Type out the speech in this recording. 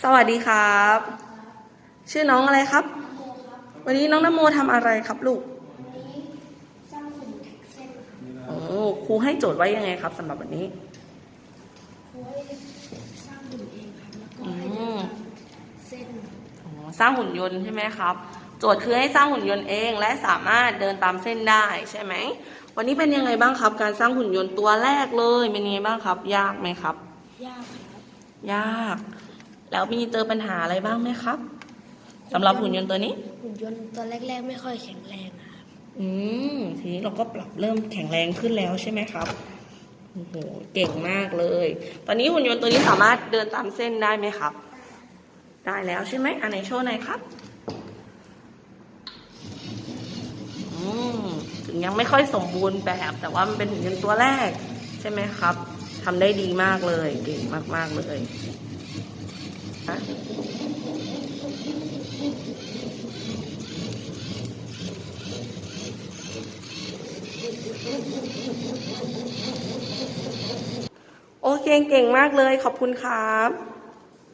สวัสดีครับ ชื่อน้องอะไรครับ วันนี้น้องนโมทำอะไรครับลูกวันนี้สร้างหุ่นแท็กเส้นค่ะโอ้ครูให้โจทย์ไว้ยังไงครับสำหรับวันนี้ครูให้สร้างหุ่นเองครับแล้วก็ให้เดินตามเส้นอ๋อสร้างหุ่นยนต์ใช่ไหมครับ โจทย์คือให้สร้างหุ่นยนต์เองและสามารถเดินตามเส้นได้ใช่ไหม วันนี้เป็นยังไงบ้างครับ การสร้างหุ่นยนต์ตัวแรกเลยเป็นยังไงบ้างครับ ยากไหมครับ ยากครับ ยาก แล้วมีเจอปัญหาอะไรบ้างไหมครับสำหรับหุ่นยนต์ตัวนี้ หุ่นยนต์ตัวแรก ๆ ไม่ค่อยแข็งแรงอะครับอืมทีนี้เราก็ปรับเริ่มแข็งแรงขึ้นแล้วใช่ไหมครับโอ้โหเก่งมากเลย ตอนนี้หุ่นยนต์ตัวนี้สามารถเดินตามเส้นได้ไหมครับ ได้แล้วใช่ไหมอันไหนโชว์หน่อยครับอืมถึงยังไม่ค่อยสมบูรณ์แบบแต่ว่ามันเป็นหุ่นยนต์ตัวแรก ใช่ไหมครับทำได้ดีมากเลย เก่งมากๆเลยอะ โอเคเก่งมากเลยขอบคุณครับ